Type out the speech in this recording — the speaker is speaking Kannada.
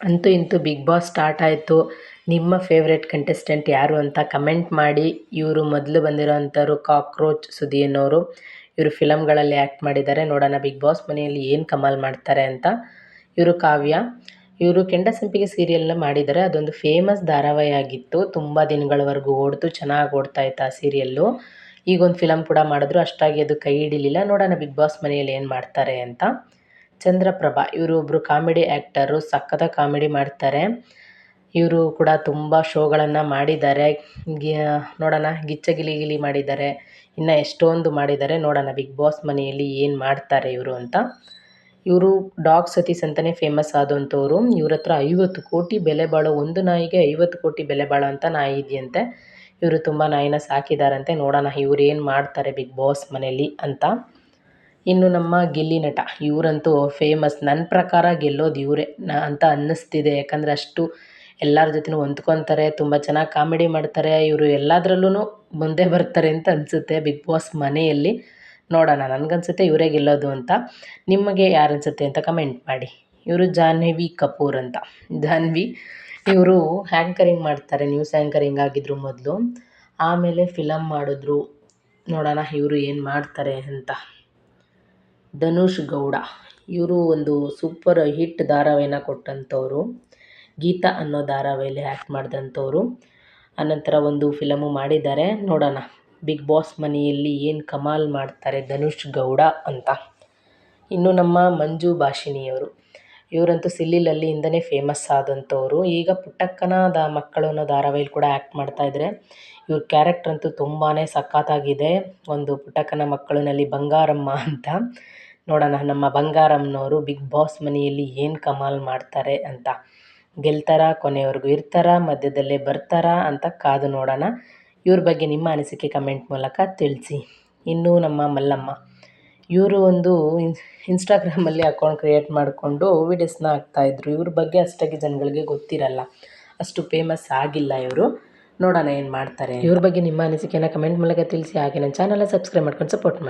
ಅಂತೂ ಇಂತೂ ಬಿಗ್ ಬಾಸ್ ಸ್ಟಾರ್ಟ್ ಆಯಿತು. ನಿಮ್ಮ ಫೇವ್ರೆಟ್ ಕಂಟೆಸ್ಟೆಂಟ್ ಯಾರು ಅಂತ ಕಮೆಂಟ್ ಮಾಡಿ. ಇವರು ಮೊದಲು ಬಂದಿರೋವಂಥವ್ರು ಕಾಕ್ರೋಚ್ ಸುದಿ ಅನ್ನೋರು ಇವರು ಫಿಲಮ್ಗಳಲ್ಲಿ ಆ್ಯಕ್ಟ್ ಮಾಡಿದ್ದಾರೆ. ನೋಡೋಣ ಬಿಗ್ ಬಾಸ್ ಮನೆಯಲ್ಲಿ ಏನು ಕಮಾಲ್ ಮಾಡ್ತಾರೆ ಅಂತ. ಇವರು ಕಾವ್ಯ. ಇವರು ಕೆಂಡ ಸಂಪಿಗೆ ಸೀರಿಯಲ್ನ ಮಾಡಿದ್ದಾರೆ. ಅದೊಂದು ಫೇಮಸ್ ಧಾರಾವಾಹಿ ಆಗಿತ್ತು. ತುಂಬ ದಿನಗಳವರೆಗೂ ಓಡ್ತು. ಚೆನ್ನಾಗಿ ಓಡ್ತಾ ಇತ್ತು ಆ ಸೀರಿಯಲ್ಲು ಈಗೊಂದು ಫಿಲಮ್ ಕೂಡ ಮಾಡಿದ್ರು. ಅಷ್ಟಾಗಿ ಅದು ಕೈ ಹಿಡಿಲಿಲ್ಲ. ನೋಡೋಣ ಬಿಗ್ ಬಾಸ್ ಮನೆಯಲ್ಲಿ ಏನು ಮಾಡ್ತಾರೆ ಅಂತ. ಚಂದ್ರಪ್ರಭಾ. ಇವರು ಒಬ್ಬರು ಕಾಮಿಡಿ ಆ್ಯಕ್ಟರು ಸಖತ್ತಾಗಿ ಕಾಮಿಡಿ ಮಾಡ್ತಾರೆ. ಇವರು ಕೂಡ ತುಂಬ ಶೋಗಳನ್ನು ಮಾಡಿದ್ದಾರೆ. ನೋಡೋಣ ಗಿಚ್ಚ ಗಿಲಿ ಗಿಲಿ ಮಾಡಿದ್ದಾರೆ. ಇನ್ನು ಎಷ್ಟೊಂದು ಮಾಡಿದ್ದಾರೆ ನೋಡೋಣ. ಬಿಗ್ ಬಾಸ್ ಮನೆಯಲ್ಲಿ ಏನು ಮಾಡ್ತಾರೆ ಇವರು ಅಂತ. ಇವರು ಡಾಗ್ ಸತೀಸ್ ಅಂತಲೇ ಫೇಮಸ್ ಆದಂಥವ್ರು. ಇವ್ರ ಹತ್ರ ಐವತ್ತು ಕೋಟಿ ಬೆಲೆ ಬಾಳೋ ಒಂದು ನಾಯಿಗೆ ಐವತ್ತು ಕೋಟಿ ಬೆಲೆ ಬಾಳೋ ಅಂತ ನಾಯಿ ಇದೆಯಂತೆ. ಇವರು ತುಂಬ ನಾಯಿನ ಸಾಕಿದಾರಂತೆ. ನೋಡೋಣ ಇವ್ರು ಏನು ಮಾಡ್ತಾರೆ ಬಿಗ್ ಬಾಸ್ ಮನೆಯಲ್ಲಿ ಅಂತ. ಇನ್ನು ನಮ್ಮ ಗಿಲ್ಲಿ ನಟ, ಇವರಂತೂ ಫೇಮಸ್ ನನ್ನ ಪ್ರಕಾರ ಗೆಲ್ಲೋದು ಇವರೇ. ನಾ ಅಂತ ಅನ್ನಿಸ್ತಿದೆ. ಯಾಕಂದರೆ ಅಷ್ಟು ಎಲ್ಲರ ಜೊತೆನೂ ಹೊಂದ್ಕೊತಾರೆ, ತುಂಬ ಚೆನ್ನಾಗಿ ಕಾಮಿಡಿ ಮಾಡ್ತಾರೆ. ಇವರು ಎಲ್ಲದರಲ್ಲೂ ಮುಂದೆ ಬರ್ತಾರೆ ಅಂತ ಅನಿಸುತ್ತೆ ಬಿಗ್ ಬಾಸ್ ಮನೆಯಲ್ಲಿ. ನೋಡೋಣ, ನನಗನ್ಸುತ್ತೆ ಇವರೇ ಗೆಲ್ಲೋದು ಅಂತ. ನಿಮಗೆ ಯಾರು ಅನಿಸುತ್ತೆ ಅಂತ ಕಮೆಂಟ್ ಮಾಡಿ. ಇವರು ಜಾಹ್ನವಿ ಕಪೂರ್ ಅಂತ. ಜಾಹ್ನವಿ, ಇವರು ಹ್ಯಾಂಕರಿಂಗ್ ಮಾಡ್ತಾರೆ ನ್ಯೂಸ್ ಆ್ಯಂಕರಿಂಗ್ ಆಗಿದ್ರು ಮೊದಲು. ಆಮೇಲೆ ಫಿಲಮ್ ಮಾಡಿದ್ರು. ನೋಡೋಣ ಇವರು ಏನು ಮಾಡ್ತಾರೆ ಅಂತ. ಧನುಷ್ ಗೌಡ. ಇವರು ಒಂದು ಸೂಪರ್ ಹಿಟ್ ಧಾರಾವಾಹಿನ ಕೊಟ್ಟಂಥವ್ರು ಗೀತಾ ಅನ್ನೋ ಧಾರಾವಾಹಿಯಲ್ಲಿ ಆ್ಯಕ್ಟ್ ಮಾಡಿದಂಥವ್ರು ಆನಂತರ ಒಂದು ಫಿಲಮು ಮಾಡಿದ್ದಾರೆ. ನೋಡೋಣ. ಬಿಗ್ ಬಾಸ್ ಮನೆಯಲ್ಲಿ ಏನು ಕಮಾಲ್ ಮಾಡ್ತಾರೆ ಧನುಷ್ ಗೌಡ ಅಂತ. ಇನ್ನು ನಮ್ಮ ಮಂಜು ಭಾಷಿಣಿಯವರು. ಇವರಂತೂ ಸಿಲ್ಲಿಲಲ್ಲಿಯಿಂದನೇ ಫೇಮಸ್ ಆದಂಥವ್ರು ಈಗ ಪುಟ್ಟಕ್ಕನ ದ ಮಕ್ಕಳು ಅನ್ನೋ ಧಾರಾವಾಹಿಲಿ ಕೂಡ ಆ್ಯಕ್ಟ್ ಮಾಡ್ತಾಯಿದ್ದಾರೆ ಇವ್ರ ಕ್ಯಾರೆಕ್ಟರ್ ಅಂತೂ ತುಂಬಾ ಸಖತ್ತಾಗಿದೆ. ಒಂದು ಪುಟ್ಟಕ್ಕನ ಮಕ್ಕಳಿನಲ್ಲಿ ಬಂಗಾರಮ್ಮ ಅಂತ. ನೋಡೋಣ, ನಮ್ಮ ಬಂಗಾರಮ್ಮನವರು ಬಿಗ್ ಬಾಸ್ ಮನೆಯಲ್ಲಿ ಏನು ಕಮಾಲ್ ಮಾಡ್ತಾರೆ ಅಂತ. ಗೆಲ್ತಾರಾ, ಕೊನೆವರೆಗೂ ಇರ್ತಾರಾ, ಮಧ್ಯದಲ್ಲೇ ಬರ್ತಾರಾ ಅಂತ ಕಾದು ನೋಡೋಣ. ಇವ್ರ ಬಗ್ಗೆ ನಿಮ್ಮ ಅನಿಸಿಕೆ ಕಮೆಂಟ್ ಮೂಲಕ ತಿಳಿಸಿ. ಇನ್ನು ನಮ್ಮ ಮಲ್ಲಮ್ಮ. ಇವರು ಒಂದು ಇನ್ಸ್ಟಾಗ್ರಾಮಲ್ಲಿ ಅಕೌಂಟ್ ಕ್ರಿಯೇಟ್ ಮಾಡಿಕೊಂಡು ವೀಡಿಯೋಸ್ನ ಹಾಕ್ತಾಯಿದ್ರು ಇವ್ರ ಬಗ್ಗೆ ಅಷ್ಟಾಗಿ ಜನಗಳಿಗೆ ಗೊತ್ತಿರಲ್ಲ. ಅಷ್ಟು ಫೇಮಸ್ ಆಗಿಲ್ಲ ಇವರು. ನೋಡೋಣ ಏನು ಮಾಡ್ತಾರೆ ಇವ್ರ ಬಗ್ಗೆ ನಿಮ್ಮ ಅನಿಸಿಕೆನ ಕಮೆಂಟ್ ಮೂಲಕ ತಿಳಿಸಿ. ಹಾಗೆ ನನ್ನ ಚಾನಲ್ನ ಸಬ್ಸ್ಕ್ರೈಬ್ ಮಾಡ್ಕೊಂಡು ಸಪೋರ್ಟ್ ಮಾಡಿ.